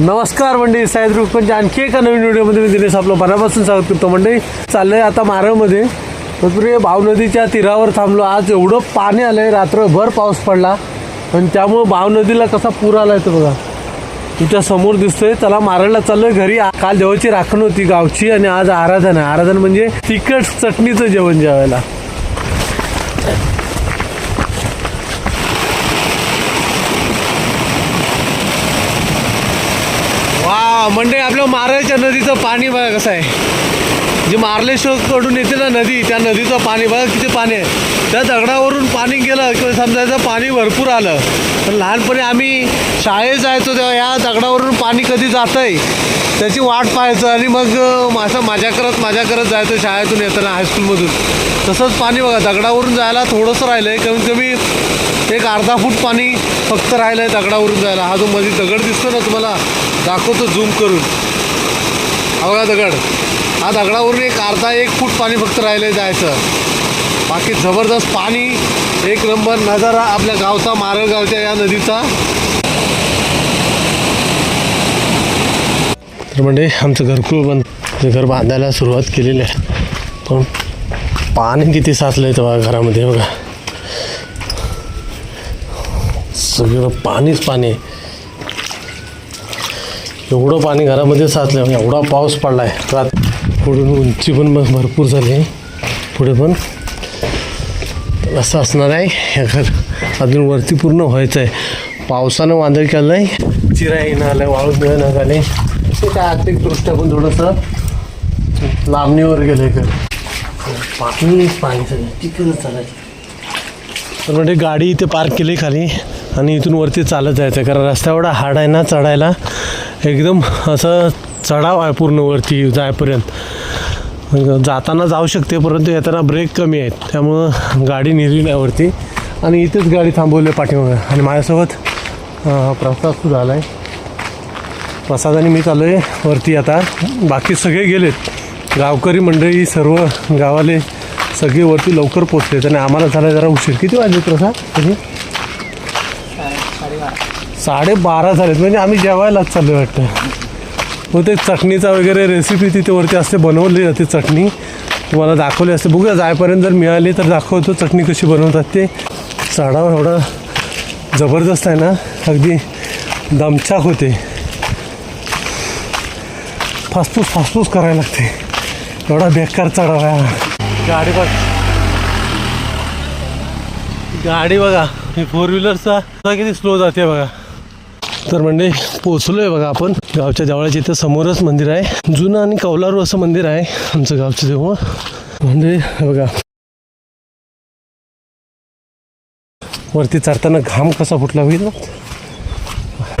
नमस्कार मंडळी साहेब रुपयांच्या म्हणजे आणखी एका नवीन व्हिडिओमध्ये मी दिनेश आपलं मनापासून स्वागत करतो मंडळी. आहे आता मारळमध्ये. तत्पूर्वी भाव नदीच्या तीरावर थांबलो. आज एवढं पाणी आलं आहे रात्रभर पाऊस पडला. आणि त्यामुळं भाव नदीला कसा पूर आला आहे तो बघा. तुमच्यासमोर दिसतोय. त्याला मारळला चाललोय घरी. काल देवाची राखण होती गावची आणि आज आराधन. आहे आराधन म्हणजे तिखट चटणीचं जेवण जेवायला वा म्हणजे आपलं मारळच्या नदीचं पाणी बघा कसं आहे. जी मार्लेश्वरकडून येते ना नदी त्या नदीचं पाणी बघा किती पाणी आहे. त्या दगडावरून पाणी गेलं किंवा समजायचं पाणी भरपूर आलं. पण लहानपणी आम्ही शाळेत जायचो तेव्हा या दगडावरून पाणी कधी जातंय त्याची वाट पाहायचं आणि मग असं माझ्या करत माझ्या करत जायचं शाळेतून येताना हायस्कूलमधून तसंच पाणी बघा दगडावरून जायला थोडंसं राहिलं आहे कमीत कमी एक अर्धा फूट पाणी फक्त राहिलं आहे दगडावरून जायला. हा जो मध्ये दगड दिसतो ना तुम्हाला दाखवतो झूम करून. बघा दगड. हा दगडावरून एक अर्धा एक फूट पाणी फक्त राहिलं जायचं. बाकी जबरदस्त पाणी एक नंबर नजारा आपल्या गावचा मारळ गावच्या या नदीचा. तर म्हणजे आमचं घरकुल बन घर बांधायला सुरुवात केलेली आहे. पण पाणी किती साचलं आहे तेव्हा घरामध्ये बघा. सगळं पाणीच पाणी आहे. एवढं पाणी घरामध्ये साचलं म्हणजे एवढा पाऊस पडला आहे रात पुढून उंची पण भरपूर झाली. आहे पुढे पण असं असणार आहे. हे घर अजून वरती पूर्ण व्हायचं आहे पावसानं वादळ केलं आहे चिरा येणं आलं वाळू मिळणं झाले ते काय आर्थिकदृष्ट्या पण थोडंसं लांबणीवर गेलं आहे घर. पाणी पाणी सगळं तिकडंच चालायचं. तर म्हणजे गाडी इथे पार्क केली खाली आणि इथून वरती चालत जायचं कारण रस्ता एवढा हार्ड आहे ना चढायला. एकदम असं चढाव आहे पूर्ण वरती जायपर्यंत. म्हणजे जाताना जाऊ शकते परंतु येताना ब्रेक कमी आहेत. त्यामुळं गाडी नेली नाही वरती. आणि इथेच गाडी थांबवली पाठीमागं. आणि माझ्यासोबत प्रसाद सुद्धा आला आहे प्रसादाने मी चाललो आहे वरती आता. बाकी सगळे गेलेत. गावकरी मंडळी सर्व गावाले सगळे वरती लवकर पोचलेत आणि आम्हाला झाला जरा उशीर. किती वाजले प्रसाद? कधी साडेबारा झालेत. म्हणजे आम्ही जेवायलाच चाललो वाटतं. मग ते चटणीचा वगैरे रेसिपी तिथे वरती असते बनवली जाते चटणी. तुम्हाला दाखवली असते. बघूया जायपर्यंत जर मिळाली तर दाखवतो चटणी कशी बनवतात ते. चढावर एवढा जबरदस्त आहे ना. अगदी दमछाक होते. फासफूस फासफूस करायला लागते. एवढा बेकार चढाव आहे गाडी बघ. गाडी बघा. ही फोर व्हीलरचा किती स्लो जाते बघा. तर म्हणजे आहे बघा आपण. गावच्या जवळच्या इथं समोरच मंदिर आहे. जुनं आणि कौलारू असं मंदिर आहे आमचं गावचं तेव्हा म्हणजे बघा. वरती चढताना घाम कसा फुटला होईल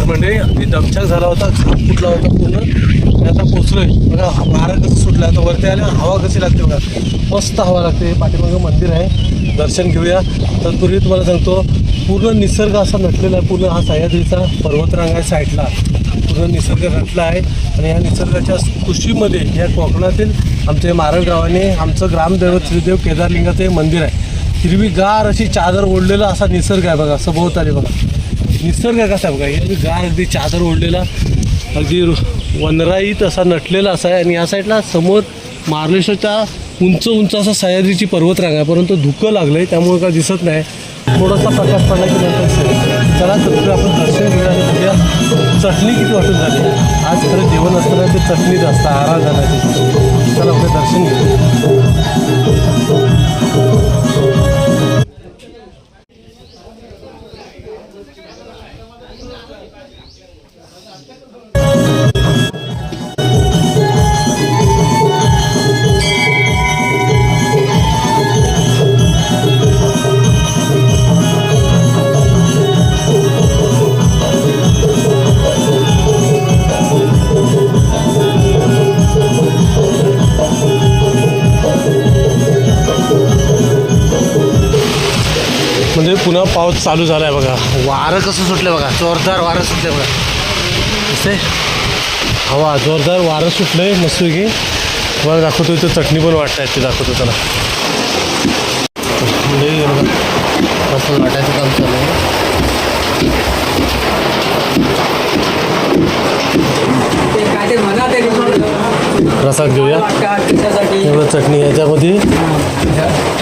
म्हणजे अगदी दमछाक झाला होता घाम फुटला होता पूर्ण. आता पोचलोय बघा वारा कसं सुटलं आता वरती आल्या हवा कशी लागते बघा. मस्त हवा लागते. पाठीमागं मंदिर आहे. दर्शन घेऊया. तर पूर्वी तुम्हाला सांगतो पूर्ण निसर्ग असा नटलेला आहे. पूर्ण हा सह्याद्रीचा पर्वतरांग आहे साईडला. पूर्ण निसर्ग नटला आहे. आणि या निसर्गाच्या खुशीमध्ये या कोकणातील आमच्या मारळ गावाने आमचं ग्रामदैवत श्रीदेव केदारलिंगाचं हे मंदिर आहे. हिरवीगार अशी चादर ओढलेला असा निसर्ग आहे बघा. सभोवताली बघा. निसर्ग कसा आहे बघा. हिरवीगार अगदी चादर ओढलेला. अगदी वनराईत असा नटलेला असा आहे आणि या साईडला समोर मार्लेश्वरच्या उंच उंच असा सह्याद्रीची पर्वतरांग आहे. परंतु धुकं लागलं आहे त्यामुळे काय दिसत नाही. थोडासा प्रकाश पडला की नंतर चला तर आपण दर्शन घेऊया आणि बघूया चटणी किती वाटून झाली. आज खरं जेवण असताना ते चटणीत असतं आराम झाला चला आपलं दर्शन घेऊया. पुन्हा पाऊस चालू झाला आहे बघा. वारं कसं सुटलं बघा. जोरदार वारं सुटलं बघा. दिसते हवा जोरदार वारं सुटलं आहे मस्त की तुम्हाला दाखवतो इथं चटणी पण वाटत आहेत ते दाखवतो त्याला वाटायचं काम चालू आहे. प्रसाद घेऊया. एवढं चटणी याच्यामध्ये.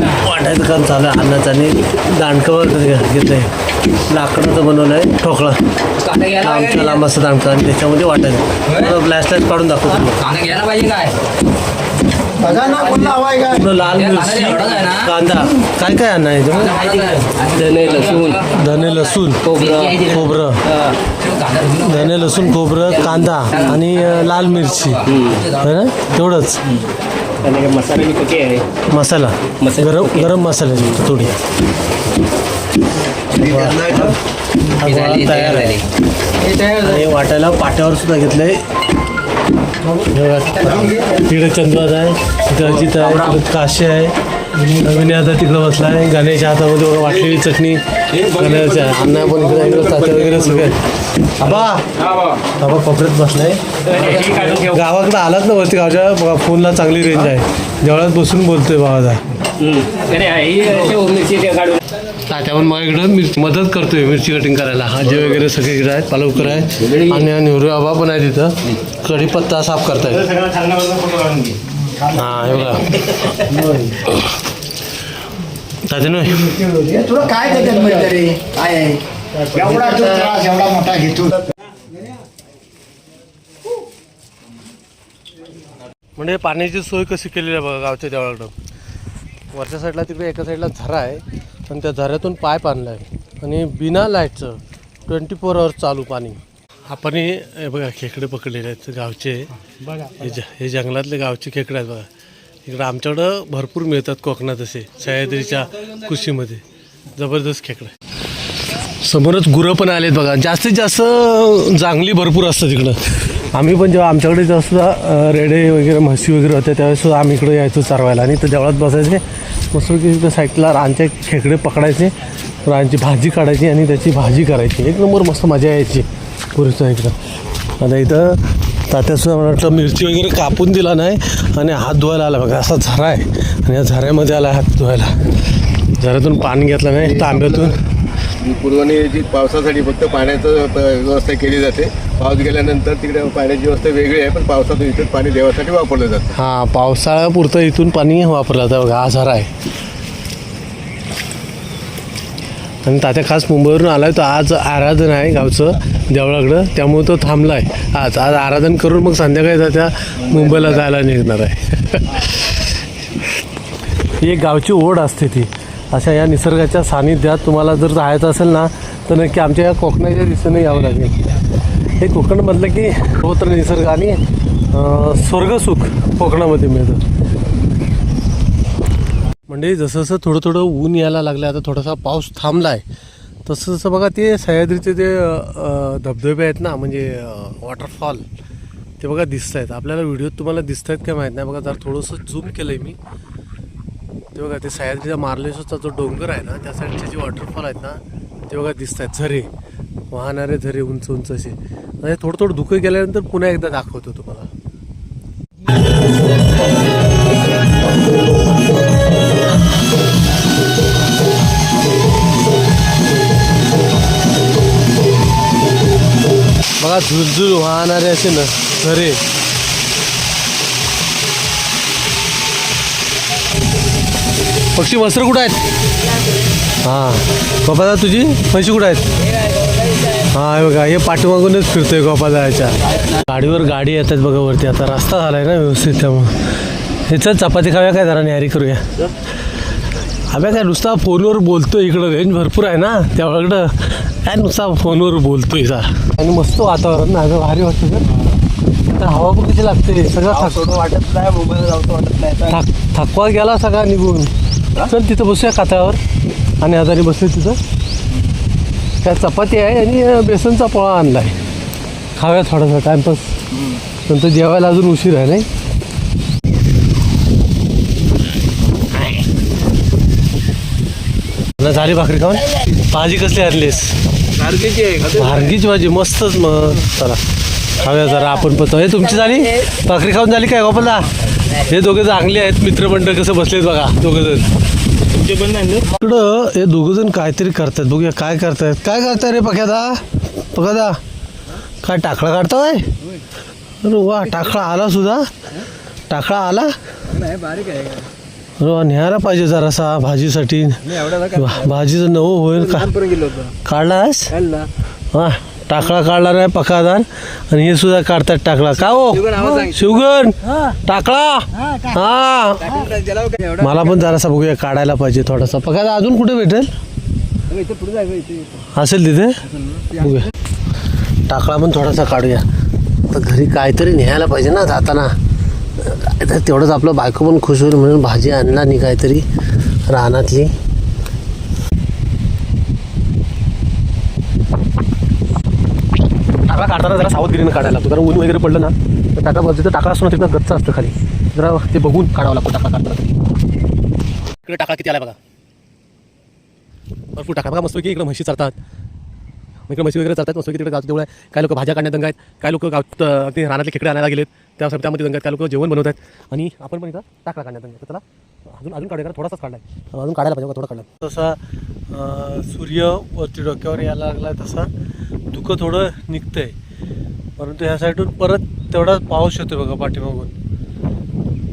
वाटायचं काम चालू आहे. अन्नाचं आणि दांडकं घेतलं आहे लाकडाचं बनवलं आहे ठोकळा लांबचा लांब असं दांडकं आणि त्याच्यामध्ये वाटायचं. फ्लॅश लाइट काढून दाखवतो लाल मिरची? कांदा काय काय काय धने लसूण. धने लसूण. खोबरं. खोबरं. कांदा धने लसूण खोबरं कांदा आणि लाल मिरची. है मसाले मसाला. मसाला गरम गरम मसाला थोडी. हा गोळा तयार आहे. आणि वाटायला पाट्यावर सुद्धा घेतलंय. हे. तिकडे चंद्रात आहे तिथं अजित आहे तिकडे काशी आहे. नवीन आता तिकडं बसला आहे. गाण्याच्या हातामध्ये वाटलेली चटणी. गाण्याच्या अण्णा पण इकडे इकडे तात्या वगैरे सगळं आबा! आबा कोपऱ्यात बसलाय. गावाकडे आलात ना वरती? गावच्या फोनला चांगली रेंज आहे. जेवढ्यात बसून बोलतोय बाबाचा तात्या मग इकडं मिरची मदत करतोय मिरची कटिंग करायला. हाजे वगैरे सगळे इकडे आहेत पालवकर आहे आणि नेहरू आबा पण आहे तिथं कढीपत्ता साफ करतायत. हा हे बघा. तात्या नाही तुला काय त्याच्यात मिळतं रे? काय आहे? एवढा तो त्रास एवढा मोठा घेतो म्हणजे पाण्याची सोय कशी केलेली आहे बघा गावच्या देवळाकडं? वरच्या साईडला तिकडे एका साईडला झरा आहे आणि त्या झऱ्यातून पाईप आणला आहे आणि बिना लाईटचं ट्वेंटी फोर आवर्स चालू पाणी. आपण हे बघा खेकडे पकडलेले आहेत गावचे. हे ज हे जंगलातले गावचे खेकडे आहेत बघा. इकडं आमच्याकडं भरपूर मिळतात कोकणात असे सह्याद्रीच्या कृषीमध्ये जबरदस्त खेकडे समोरच गुरं पण आलेत बघा. जास्तीत जास्त जांगली भरपूर असतात तिकडं आम्ही पण जेव्हा आमच्याकडे अं, रेडे वगैरे म्हशी वगैरे होत्या त्यावेळेस सुद्धा आम्ही इकडे यायचो चारवायला. आणि तर देवळात बसायचे. मस्तपैकी तिथं साईडला रानचे खेकडे पकडायचे. रानची भाजी काढायची आणि त्याची भाजी करायची. एक नंबर मस्त मजा यायची. पुरीचं इकडं. आता इथं तात्यासुद्धा मला वाटलं मिरची वगैरे कापून दिला नाही आणि हात धुवायला आला बघा असा झरा आहे. आणि या झऱ्यामध्ये आला हात धुवायला. झऱ्यातून पाणी घेतलं नाही तांब्यातून. पूर्वने जी पावसासाठी फक्त पाण्याचं व्यवस्था केली जाते. पाऊस गेल्यानंतर तिकडे पाण्याची व्यवस्था वेगळी आहे पण पावसात इथं पाणी देवासाठी वापरलं जातं. हां पावसाळ्यापुरतं इथून पाणी वापरलं जातं. बघा हा झरा आहे. आणि तात्या खास मुंबईवरून आला आहे तर आज आराधन आहे गावचं देवळाकडं. त्यामुळे तो थांबला आहे आज आज आराधन करून मग संध्याकाळी तात्या मुंबईला जायला निघणार आहे. ही एक गावची ओढ असते ती. अशा या निसर्गाच्या सानिध्यात तुम्हाला जर जायचं असेल ना तर नक्की आमच्या या कोकणाच्या दिशेने यावं लागेल. हे कोकण म्हटलं की सर्वत्र निसर्ग आणि स्वर्गसुख कोकणामध्ये मिळतं. म्हणजे जसं जसं थोडं थोडं ऊन यायला लागलं आता थोडासा पाऊस थांबला आहे तसं जसं बघा ते सह्याद्रीचे जे धबधबे आहेत ना म्हणजे वॉटरफॉल ते बघा दिसत आहेत आपल्याला व्हिडिओत तुम्हाला दिसत आहेत काय माहीत नाही. बघा जर थोडंसं झूम केलं आहे मी. ते बघा ते सह्याद्रीचा मार्लेश्वरचा जो डोंगर आहे ना त्या साईडचे जे वॉटरफॉल आहेत ना ते बघा दिसत आहेत झरे वाहणारे झरे उंच उंच असे. म्हणजे आणि थोडं थोडं धुकं गेल्यानंतर पुन्हा एकदा दाखवतो तुम्हाला. बघा झुलझुल वाहणारे असे ना झरे पक्षी मस्त्र कुठं आहेत? हां. गोपादा तुझी? म्हशी कुठं आहेत? हां हे बघा हे पाठीमागूनच फिरतोय गोपादाच्या गाडीवर गाडी येतात बघा वरती. आता रस्ता झालाय ना व्यवस्थित त्यामुळं. ह्याचं चपाती खाव्या काय जरा न्यारी करूया. अबे काय नुसता फोनवर बोलतोय इकडं. रेंज भरपूर आहे ना त्याकडं काय नुसता फोनवर बोलतोय जा. आणि मस्त वातावरण ना असं भारी वाटतं सर आता हवा पण कशी लागते? सगळं थक वाटत नाही मुंबईला जाऊ वाटत नाही. थक थकवा गेला सगळा निघून. चल तिथं बसूया कातावर आणि आजारी बसले तिथं. त्या चपाती आहे आणि बेसनचा पोळा आणला आहे खाऊया थोडासा टाइमपास नंतर जेवायला अजून उशीर आहे नाही? ना झाली भाकरी खाऊन? भाजी कसली आणलीस? भार्गीची भाजी मस्तच मग. चला खाऊया जरा आपण पण. हे तुमची झाली? भाकरी खाऊन झाली काय गोपाला हे दोघे चांगले आहेत मित्रमंडळ कसं बसलेत बघा दोघं जण. इकडं हे दोघं जण काहीतरी करतात बघूया काय करतायत. काय करताय रे पक्यादा? पक्यादा? काय टाकळा काढतोय? अरे वा टाकळा आला सुद्धा? टाकळा आला? नाही बारीक आहे. न्यायला पाहिजे जरासा भाजीसाठी. भा- भाजीचं नवं होईल का? गेलो होतो. काढलास हा टाकळा काढला नाही पकादार आणि हे सुद्धा काढतात टाकळा. का हो? शिवगण टाकळा. हा मला पण जरासा बघूया काढायला पाहिजे थोडासा. पकादा अजून कुठे भेटेल? इथे पुढे जायचं इथे असेल तिथे? बघूया. टाकळा पण थोडासा काढूया. तर घरी काहीतरी न्यायला पाहिजे ना जाताना. तर तेवढंच आपलं बायको पण खुश होईल म्हणून भाजी आणला नाही काहीतरी रानातली. टाका काढताना जरा सावधगिरीनं काढायला लागतो कारण ऊन वगैरे पडलं ना तर टाका बाजूचं तर असतो ना तिथं गच्च असतं खाली. जरा ते बघून काढावं लागतो टाका काढताना. इकडे टाकळा किती आला बघा. भरपूर टाका बघा मस्त की इकडे म्हशी चालतात इकडे म्हशी वगैरे चालतात मस्त तिकडे देऊळ आहे. काय लोक भाज्या काढण्यात दंग आहेत. काय लोक गावात अं, अगदी रानातले खेकडे आणायला गेलेत. त्यासाठी त्यामध्ये दंग आहेत. काय लोक जेवण बनवत आहेत आणि आपण पण इथं टाकला काढण्यात दंग. आहे. त्याला अजून अजून काढायला थोडासाच काढला आहे अजून काढायला पाहिजे थोडा काढला. तसा सूर्य वरती डोक्यावर यायला लागला तसा. धुकं थोडं निघतंय. परंतु ह्या साईडून परत तेवढा पाऊस येतो बघा पाठीमागून.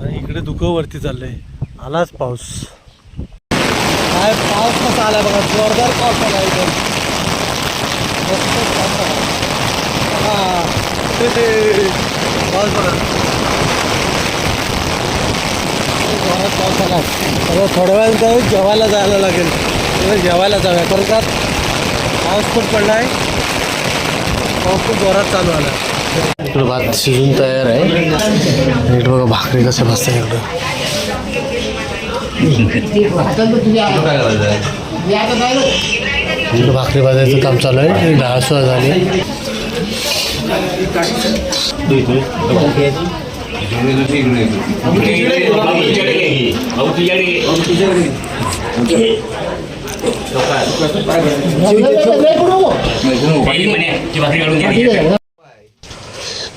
आणि इकडे धुकं वरती चाललंय. आलाच पाऊस. काय पाऊस कसा आला बघा? जोरदार पाऊस आला मस्त पाऊस जोरात पाऊस आला आता थोड्या वेळात जाऊ जेवायला जायला लागेल. जेवायला जाऊया. कारण का पाऊस खूप पडला आहे पाऊस खूप जोरात चालू आला इकडं भात शिजून तयार आहे. इकडं बघा भाकरी कसं बसतं इकडं. इकडं भाकरी भाजायचं काम चालू आहे. डाळ सुद्धा झाली.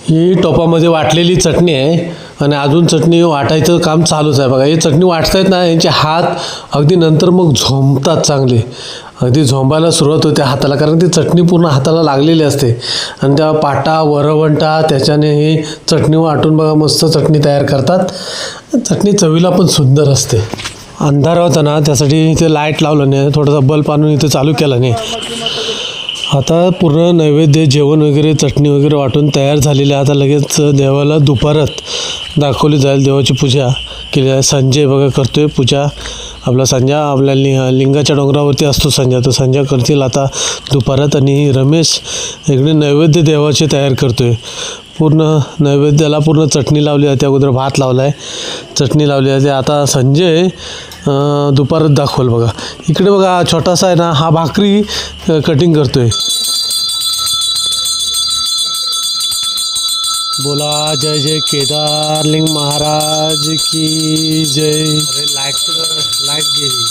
ही टोपामध्ये वाटलेली चटणी आहे आणि अजून चटणी वाटायचं काम चालूच आहे. बघा ही चटणी वाटतायत ना यांचे हात अगदी नंतर मग झोंबतात चांगले. अगदी झोंबायला सुरुवात होते हाताला कारण ती चटणी पूर्ण हाताला लागलेली असते. आणि त्या पाटा वरवंटा त्याच्याने ही चटणी वाटून बघा मस्त चटणी तयार करतात. चटणी चवीला पण सुंदर असते. अंधार होता ना त्यासाठी इथे लाइट लावलं नाही थोडासा बल्ब आणून इथे चालू केला नाही. आता पूर्ण नैवेद्य जेवण वगैरे चटणी वगैरे वाटून तयार झालेली आहे. आता लगेच देवाला दुपारात दाखवली जाईल देवाची पूजा केली आहे. संजय बघा करतोय पूजा. आपला संजा आपल्या लि लिंगाच्या डोंगरावरती असतो संजा तर संजा करतील आता दुपारात आणि रमेश इकडे नैवेद्य देवाचे तयार करतो आहे पूर्ण नैवेद्याला पूर्ण चटणी लावली आहे. अगोदर भात लावला आहे चटणी लावली आहे. आता संजय दुपारात दाखवल बघा. इकडे बघा छोटासा आहे ना हा भाकरी कटिंग करतो आहे बोला जय जय केदारलिंग महाराज की जय. अरे लाइट लाइट गेली.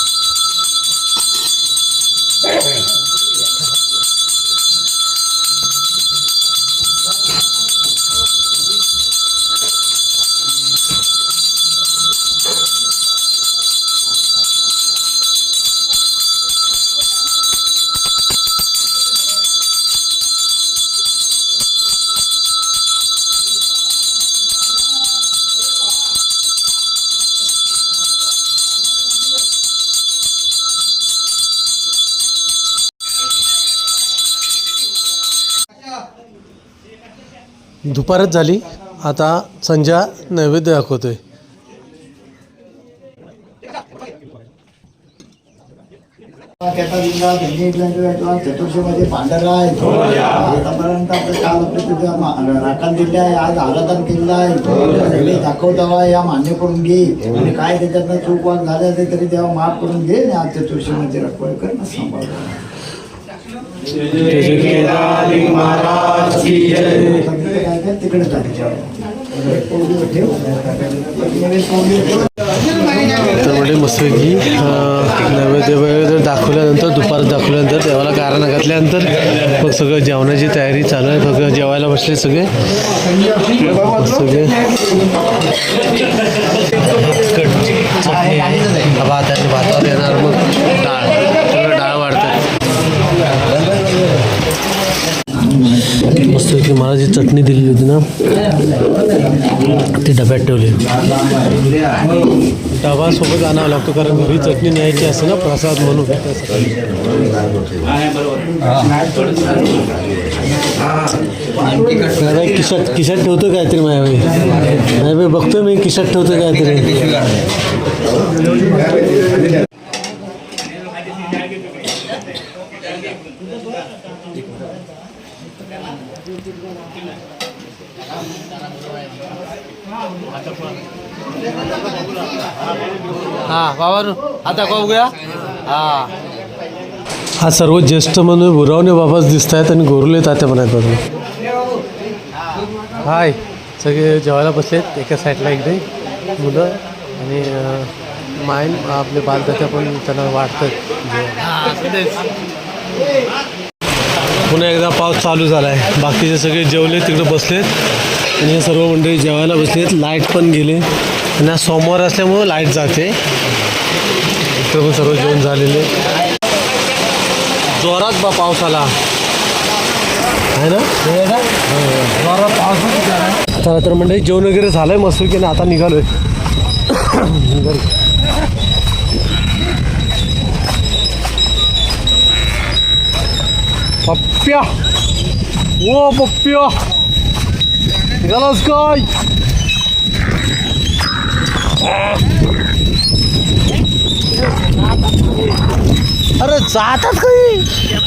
दुपारच झाली आता संध्या नैवेद्य दाखवतोय चतुर्थीमध्ये पांढरा आहे आतापर्यंत आपलं काल आपलं राखण दिले आहे आज आराधन केलेलं आहे सगळे दाखवतावा या मान्य करून घे आणि काय त्याच्यातनं चूक वाद झाल्या असेल तरी तेव्हा माफ करून घे आणि आज चतुर्थीमध्ये रखवाय कर ना सांभाळ काय काय तिकडे ठेव तर म्हणजे मस्तपैकी नैवेद्य वगैरे दाखवल्यानंतर दुपार दाखवल्यानंतर देवाला कारण घातल्यानंतर मग सगळं जेवणाची तयारी चालू आहे. फक्त जेवायला बसले सगळे. सगळे. आहे. भात आणि भातावर येणार मग. मस्त की मला जी चटणी दिलेली होती ना। ती डब्यात ठेवली डबा सोबत आणावा लागतो कारण घरी चटणी न्यायची असते ना, प्रसाद म्हणून किशात किशात ठेवतो काहीतरी वेळी नाही बघतोय मी किशात ठेवतो काहीतरी हा आता बघूया. हा. हा सर्व ज्येष्ठ म्हणून बुरावणे बाबाच दिसत आहेत आणि गोरुले तात्या पण आहेत बघा. हाय. सगळे जेवायला बसलेत एका साईडला इकडे मुलं आणि अं, माईन आपले बालदात्या पण त्यांना वाटतात पुन्हा एकदा पाऊस चालू झाला आहे बाकीचे सगळे जेवले तिकडे बसलेत. आणि हे सर्व मंडळी जेवायला बसलेत. लाइट पण गेले. आणि आज सोमवार असल्यामुळं लाइट जाते. इकडे पण सर्व जेवण झालेले. जोरात बा पाऊस आला. आहे ना? जोरात पाऊस चला तर मंडळी जेवण वगैरे झालं आहे मस्त की आता निघालोय. आहे पप्प्या ओ पप्प्या निघालाच काय अरे जातात काही